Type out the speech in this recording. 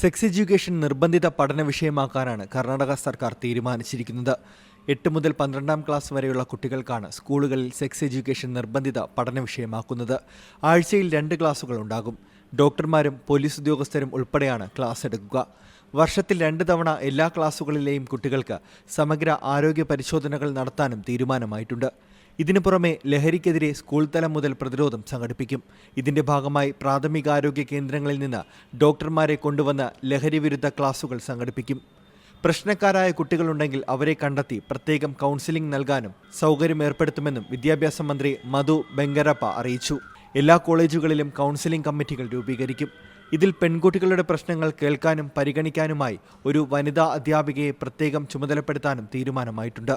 Sex education നിർബന്ധിത പഠന വിഷയമാക്കാനാണ് കർണാടക സർക്കാർ തീരുമാനിച്ചിരിക്കുന്നത്. എട്ട് മുതൽ പന്ത്രണ്ടാം ക്ലാസ് വരെയുള്ള കുട്ടികൾക്കാണ് സ്കൂളുകളിൽ സെക്സ് എഡ്യൂക്കേഷൻ നിർബന്ധിത പഠന വിഷയമാക്കുന്നത്. ആഴ്ചയിൽ രണ്ട് ക്ലാസുകൾ ഉണ്ടാകും. ഡോക്ടർമാരും പോലീസ് ഉദ്യോഗസ്ഥരും ഉൾപ്പെടെയാണ് ക്ലാസ് എടുക്കുക. വർഷത്തിൽ രണ്ട് തവണ എല്ലാ ക്ലാസുകളിലെയും കുട്ടികൾക്ക് സമഗ്ര ആരോഗ്യ പരിശോധനകൾ നടത്താനും തീരുമാനമായിട്ടുണ്ട്. ഇതിനു പുറമെ ലഹരിക്കെതിരെ സ്കൂൾ തലം മുതൽ പ്രതിരോധം സംഘടിപ്പിക്കും. ഇതിന്റെ ഭാഗമായി പ്രാഥമികാരോഗ്യ കേന്ദ്രങ്ങളിൽ നിന്ന് ഡോക്ടർമാരെ കൊണ്ടുവന്ന ലഹരി വിരുദ്ധ ക്ലാസുകൾ സംഘടിപ്പിക്കും. പ്രശ്നക്കാരായ കുട്ടികളുണ്ടെങ്കിൽ അവരെ കണ്ടെത്തി പ്രത്യേകം കൗൺസിലിംഗ് നൽകാനും സൗകര്യം ഏർപ്പെടുത്തുമെന്നും വിദ്യാഭ്യാസ മന്ത്രി മധു ബെങ്കരപ്പ അറിയിച്ചു. എല്ലാ കോളേജുകളിലും കൗൺസിലിംഗ് കമ്മിറ്റികൾ രൂപീകരിക്കും. ഇതിൽ പെൺകുട്ടികളുടെ പ്രശ്നങ്ങൾ കേൾക്കാനും പരിഗണിക്കാനുമായി ഒരു വനിതാ അധ്യാപികയെ പ്രത്യേകം ചുമതലപ്പെടുത്താനും തീരുമാനമായിട്ടുണ്ട്.